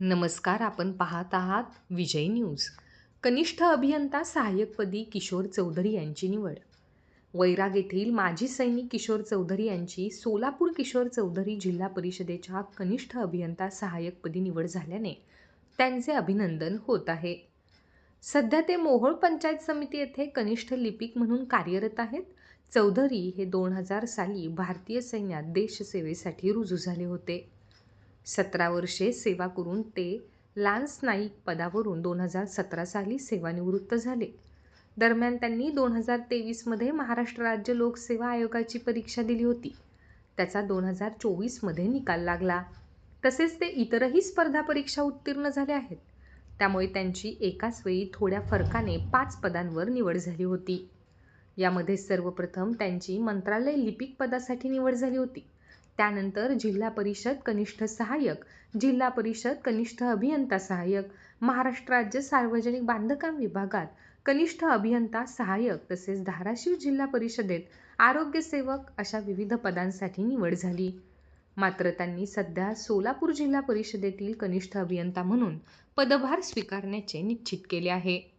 नमस्कार आपण पाहत आहात विजय न्यूज. कनिष्ठ अभियंता सहाय्यकपदी किशोर चौधरी यांची निवड. वैराग येथील माजी सैनिक किशोर चौधरी यांची सोलापूर किशोर चौधरी जिल्हा परिषदेच्या कनिष्ठ अभियंता सहाय्यकपदी निवड झाल्याने त्यांचे अभिनंदन होत आहे. सध्या ते मोहोळ पंचायत समिती येथे कनिष्ठ लिपिक म्हणून कार्यरत आहेत. चौधरी हे दोन हजार साली भारतीय सैन्यात देशसेवेसाठी रुजू झाले होते. सतरा वर्षे सेवा करून ते लान्स नाईक पदावरून दोन हजार सतरा साली सेवानिवृत्त झाले. दरम्यान त्यांनी दोन हजार तेवीसमध्ये महाराष्ट्र राज्य लोकसेवा आयोगाची परीक्षा दिली होती. त्याचा दोन हजार चोवीसमध्ये निकाल लागला. तसेच ते इतरही स्पर्धा परीक्षा उत्तीर्ण झाले आहेत. त्यामुळे त्यांची एकाच वेळी थोड्या फरकाने पाच पदांवर निवड झाली होती. यामध्ये सर्वप्रथम त्यांची मंत्रालय लिपिक पदासाठी निवड झाली होती. त्यानंतर जिल्हा परिषद कनिष्ठ सहाय्यक जिल्हा परिषद कनिष्ठ अभियंता सहाय्यक महाराष्ट्र राज्य सार्वजनिक बांधकाम विभागात कनिष्ठ अभियंता सहाय्यक तसेच धाराशिव जिल्हा परिषदेत आरोग्यसेवक अशा विविध पदांसाठी निवड झाली. मात्र त्यांनी सध्या सोलापूर जिल्हा परिषदेतील कनिष्ठ अभियंता म्हणून पदभार स्वीकारण्याचे निश्चित केले आहे.